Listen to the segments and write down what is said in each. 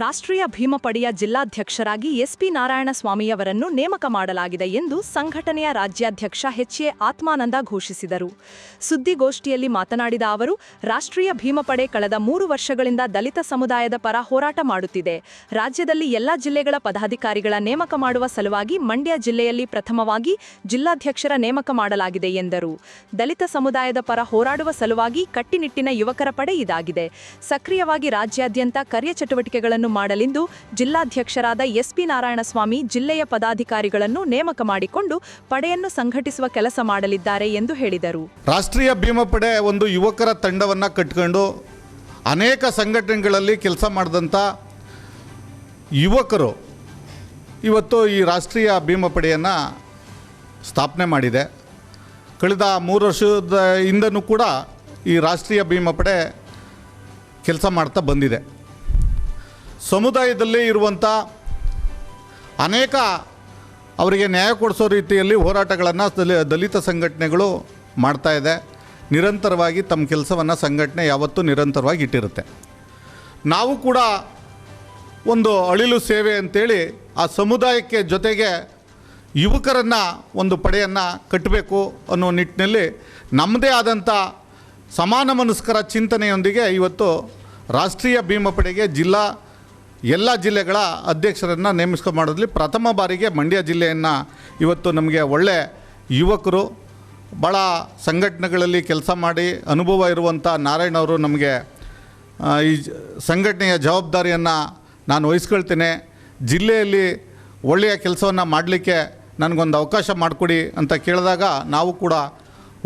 ರಾಷ್ಟ್ರೀಯ ಭೀಮಪಡೆಯ ಜಿಲ್ಲಾಧ್ಯಕ್ಷರಾಗಿ ಎಸ್ಪಿ ನಾರಾಯಣಸ್ವಾಮಿಯವರನ್ನು ನೇಮಕ ಮಾಡಲಾಗಿದೆ ಎಂದು ಸಂಘಟನೆಯ ರಾಜ್ಯಾಧ್ಯಕ್ಷ ಎಚ್ಎ ಆತ್ಮಾನಂದ ಘೋಷಿಸಿದರು. ಸುದ್ದಿಗೋಷ್ಠಿಯಲ್ಲಿ ಮಾತನಾಡಿದ ಅವರು, ರಾಷ್ಟ್ರೀಯ ಭೀಮಪಡೆ ಕಳೆದ ಮೂರು ವರ್ಷಗಳಿಂದ ದಲಿತ ಸಮುದಾಯದ ಪರ ಹೋರಾಟ ಮಾಡುತ್ತಿದೆ. ರಾಜ್ಯದಲ್ಲಿ ಎಲ್ಲ ಜಿಲ್ಲೆಗಳ ಪದಾಧಿಕಾರಿಗಳ ನೇಮಕ ಮಾಡುವ ಸಲುವಾಗಿ ಮಂಡ್ಯ ಜಿಲ್ಲೆಯಲ್ಲಿ ಪ್ರಥಮವಾಗಿ ಜಿಲ್ಲಾಧ್ಯಕ್ಷರ ನೇಮಕ ಮಾಡಲಾಗಿದೆ ಎಂದರು. ದಲಿತ ಸಮುದಾಯದ ಪರ ಹೋರಾಡುವ ಸಲುವಾಗಿ ಕಟ್ಟಿನಿಟ್ಟಿನ ಯುವಕರ ಪಡೆ ಇದಾಗಿದೆ. ಸಕ್ರಿಯವಾಗಿ ರಾಜ್ಯಾದ್ಯಂತ ಕಾರ್ಯಚಟುವಟಿಕೆಗಳನ್ನು ಮಾಡಲೆಂದು ಜಿಲ್ಲಾಧ್ಯಕ್ಷರಾದ ಎಸ್ಪಿ ನಾರಾಯಣಸ್ವಾಮಿ ಜಿಲ್ಲೆಯ ಪದಾಧಿಕಾರಿಗಳನ್ನು ನೇಮಕ ಮಾಡಿಕೊಂಡು ಪಡೆಯನ್ನು ಸಂಘಟಿಸುವ ಕೆಲಸ ಮಾಡಲಿದ್ದಾರೆ ಎಂದು ಹೇಳಿದರು. ರಾಷ್ಟ್ರೀಯ ಭೀಮಪಡೆ ಒಂದು ಯುವಕರ ತಂಡವನ್ನು ಕಟ್ಕೊಂಡು ಅನೇಕ ಸಂಘಟನೆಗಳಲ್ಲಿ ಕೆಲಸ ಮಾಡಿದಂಥ ಯುವಕರು ಇವತ್ತು ಈ ರಾಷ್ಟ್ರೀಯ ಭೀಮಪಡೆಯನ್ನು ಸ್ಥಾಪನೆ ಮಾಡಿದೆ. ಕಳೆದ ಮೂರು ವರ್ಷದ ಹಿಂದನೂ ಕೂಡ ಈ ರಾಷ್ಟ್ರೀಯ ಭೀಮಪಡೆ ಕೆಲಸ ಮಾಡ್ತಾ ಬಂದಿದೆ. ಸಮುದಾಯದಲ್ಲೇ ಇರುವಂಥ ಅನೇಕ ಅವರಿಗೆ ನ್ಯಾಯ ಕೊಡಿಸೋ ರೀತಿಯಲ್ಲಿ ಹೋರಾಟಗಳನ್ನು ದಲಿ, ದಲಿತ ಸಂಘಟನೆಗಳು ಮಾಡ್ತಾ ಇದೆ. ನಿರಂತರವಾಗಿ ತಮ್ಮ ಕೆಲಸವನ್ನು ಸಂಘಟನೆ ಯಾವತ್ತೂ ನಿರಂತರವಾಗಿ ಇಟ್ಟಿರುತ್ತೆ. ನಾವು ಕೂಡ ಒಂದು ಅಳಿಲು ಸೇವೆ ಅಂತೇಳಿ ಆ ಸಮುದಾಯಕ್ಕೆ ಜೊತೆಗೆ ಯುವಕರನ್ನು ಒಂದು ಪಡೆಯನ್ನು ಕಟ್ಟಬೇಕು ಅನ್ನೋ ನಿಟ್ಟಿನಲ್ಲಿ ನಮ್ಮದೇ ಆದಂಥ ಸಮಾನ ಮನಸ್ಕರ ಚಿಂತನೆಯೊಂದಿಗೆ ಇವತ್ತು ರಾಷ್ಟ್ರೀಯ ಭೀಮಪಡೆಗೆ ಜಿಲ್ಲಾ ಎಲ್ಲ ಜಿಲ್ಲೆಗಳ ಅಧ್ಯಕ್ಷರನ್ನು ನೇಮಿಸ್ಕೊ ಮಾಡೋದ್ರಲ್ಲಿ ಪ್ರಥಮ ಬಾರಿಗೆ ಮಂಡ್ಯ ಜಿಲ್ಲೆಯನ್ನು ಇವತ್ತು ನಮಗೆ ಒಳ್ಳೆ ಯುವಕರು ಭಾಳ ಸಂಘಟನೆಗಳಲ್ಲಿ ಕೆಲಸ ಮಾಡಿ ಅನುಭವ ಇರುವಂಥ ನಾರಾಯಣ್ ಅವರು ನಮಗೆ ಈ ಸಂಘಟನೆಯ ಜವಾಬ್ದಾರಿಯನ್ನು ನಾನು ವಹಿಸ್ಕೊಳ್ತೇನೆ. ಜಿಲ್ಲೆಯಲ್ಲಿ ಒಳ್ಳೆಯ ಕೆಲಸವನ್ನು ಮಾಡಲಿಕ್ಕೆ ನನಗೊಂದು ಅವಕಾಶ ಮಾಡಿಕೊಡಿ ಅಂತ ಕೇಳಿದಾಗ ನಾವು ಕೂಡ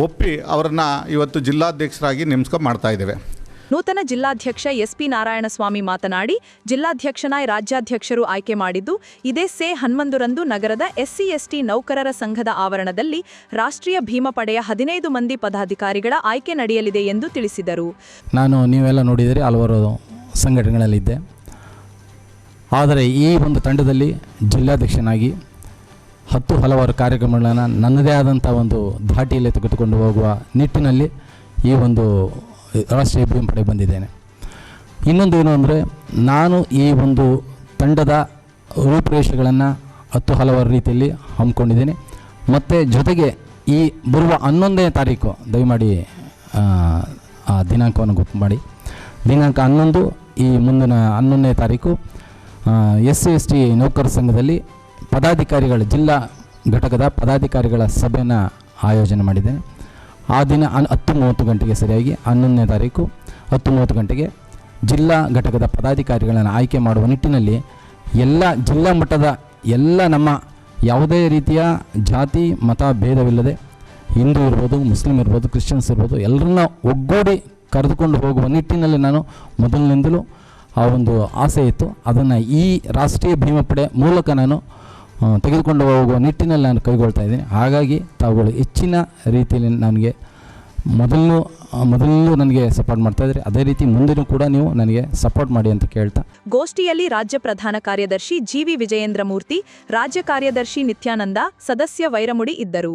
ಒಪ್ಪಿ ಅವರನ್ನು ಇವತ್ತು ಜಿಲ್ಲಾಧ್ಯಕ್ಷರಾಗಿ ನೇಮಿಸ್ಕೊ ಮಾಡ್ತಾ ಇದ್ದೇವೆ. ನೂತನ ಜಿಲ್ಲಾಧ್ಯಕ್ಷ ಎಸ್ಪಿ ನಾರಾಯಣಸ್ವಾಮಿ ಮಾತನಾಡಿ ಜಿಲ್ಲಾಧ್ಯಕ್ಷನಾಯ್ ರಾಜ್ಯಾಧ್ಯಕ್ಷರು ಆಯ್ಕೆ ಮಾಡಿದ್ದು, ಇದೇ ಸೇ ಹನ್ನೊಂದರಂದು ನಗರದ ಎಸ್ಸಿ, ಎಸ್ಟಿ ನೌಕರರ ಸಂಘದ ಆವರಣದಲ್ಲಿ ರಾಷ್ಟ್ರೀಯ ಭೀಮಪಡೆಯ ಹದಿನೈದು ಮಂದಿ ಪದಾಧಿಕಾರಿಗಳ ಆಯ್ಕೆ ನಡೆಯಲಿದೆ ಎಂದು ತಿಳಿಸಿದರು. ನಾನು ನೀವೆಲ್ಲ ನೋಡಿದರೆ ಹಲವಾರು ಸಂಘಟನೆಗಳಲ್ಲಿದ್ದೆ. ಆದರೆ ಈ ಒಂದು ತಂಡದಲ್ಲಿ ಜಿಲ್ಲಾಧ್ಯಕ್ಷನಾಗಿ ಹತ್ತು ಹಲವಾರು ಕಾರ್ಯಕ್ರಮಗಳನ್ನು ನನ್ನದೇ ಆದಂಥ ಒಂದು ಧಾಟಿಯಲ್ಲಿ ತೆಗೆದುಕೊಂಡು ಹೋಗುವ ನಿಟ್ಟಿನಲ್ಲಿ ಈ ಒಂದು ರಾಷ್ಟ್ರೀಯ ಭೀಮಪಡೆ ಬಂದಿದ್ದೇನೆ. ಇನ್ನೊಂದು ಏನು ಅಂದರೆ ನಾನು ಈ ಒಂದು ತಂಡದ ರೂಪುರೇಷೆಗಳನ್ನು ಹತ್ತು ಹಲವಾರು ರೀತಿಯಲ್ಲಿ ಹಮ್ಮಿಕೊಂಡಿದ್ದೇನೆ. ಮತ್ತು ಜೊತೆಗೆ ಈ ಬರುವ ಹನ್ನೊಂದನೇ ತಾರೀಕು ದಯಮಾಡಿ ಆ, ದಿನಾಂಕವನ್ನು ಗೊತ್ತು ಮಾಡಿ. ದಿನಾಂಕ ಹನ್ನೊಂದು ಈ ಮುಂದಿನ ಹನ್ನೊಂದನೇ ತಾರೀಕು ಎಸ್ ಸಿ ಎಸ್ ಟಿ ನೌಕರ ಸಂಘದಲ್ಲಿ ಪದಾಧಿಕಾರಿಗಳ ಜಿಲ್ಲಾ ಘಟಕದ ಪದಾಧಿಕಾರಿಗಳ ಸಭೆಯನ್ನು ಆಯೋಜನೆ ಮಾಡಿದ್ದೇನೆ. ಆ ದಿನ ಹತ್ತು ಮೂವತ್ತು ಗಂಟೆಗೆ ಸರಿಯಾಗಿ ಹನ್ನೊಂದನೇ ತಾರೀಕು ಹತ್ತು ಮೂವತ್ತು ಗಂಟೆಗೆ ಜಿಲ್ಲಾ ಘಟಕದ ಪದಾಧಿಕಾರಿಗಳನ್ನು ಆಯ್ಕೆ ಮಾಡುವ ನಿಟ್ಟಿನಲ್ಲಿ ಎಲ್ಲ ಜಿಲ್ಲಾ ಮಟ್ಟದ ಎಲ್ಲ ನಮ್ಮ ಯಾವುದೇ ರೀತಿಯ ಜಾತಿ, ಮತ ಭೇದವಿಲ್ಲದೆ ಹಿಂದೂ ಇರ್ಬೋದು, ಮುಸ್ಲಿಂ ಇರ್ಬೋದು, ಕ್ರಿಶ್ಚಿಯನ್ಸ್ ಇರ್ಬೋದು ಎಲ್ಲರನ್ನ ಒಗ್ಗೂಡಿ ಕರೆದುಕೊಂಡು ಹೋಗುವ ನಿಟ್ಟಿನಲ್ಲಿ ನಾನು ಮೊದಲಿನಿಂದಲೂ ಆ ಒಂದು ಆಸೆ ಇತ್ತು. ಅದನ್ನು ಈ ರಾಷ್ಟ್ರೀಯ ಭೀಮಪಡೆ ಮೂಲಕ ನಾನು ತೆಗೆದುಕೊಂಡು ಹೋಗುವ ನಿಟ್ಟಿನಲ್ಲಿ ನಾನು ಕೈಗೊಳ್ತಾ ಇದ್ದೀನಿ. ಹಾಗಾಗಿ ತಾವುಗಳು ಹೆಚ್ಚಿನ ರೀತಿಯಲ್ಲಿ ನನಗೆ ಮೊದಲು ಮೊದಲು ನನಗೆ ಸಪೋರ್ಟ್ ಮಾಡ್ತಾ ಇದ್ರಿ. ಅದೇ ರೀತಿ ಮುಂದಿನ ಕೂಡ ನೀವು ನನಗೆ ಸಪೋರ್ಟ್ ಮಾಡಿ ಅಂತ ಕೇಳ್ತಾ. ಗೋಷ್ಠಿಯಲ್ಲಿ ರಾಜ್ಯ ಪ್ರಧಾನ ಕಾರ್ಯದರ್ಶಿ ಜಿವಿ ವಿಜಯೇಂದ್ರ ಮೂರ್ತಿ, ರಾಜ್ಯ ಕಾರ್ಯದರ್ಶಿ ನಿತ್ಯಾನಂದ, ಸದಸ್ಯ ವೈರಮುಡಿ ಇದ್ದರು.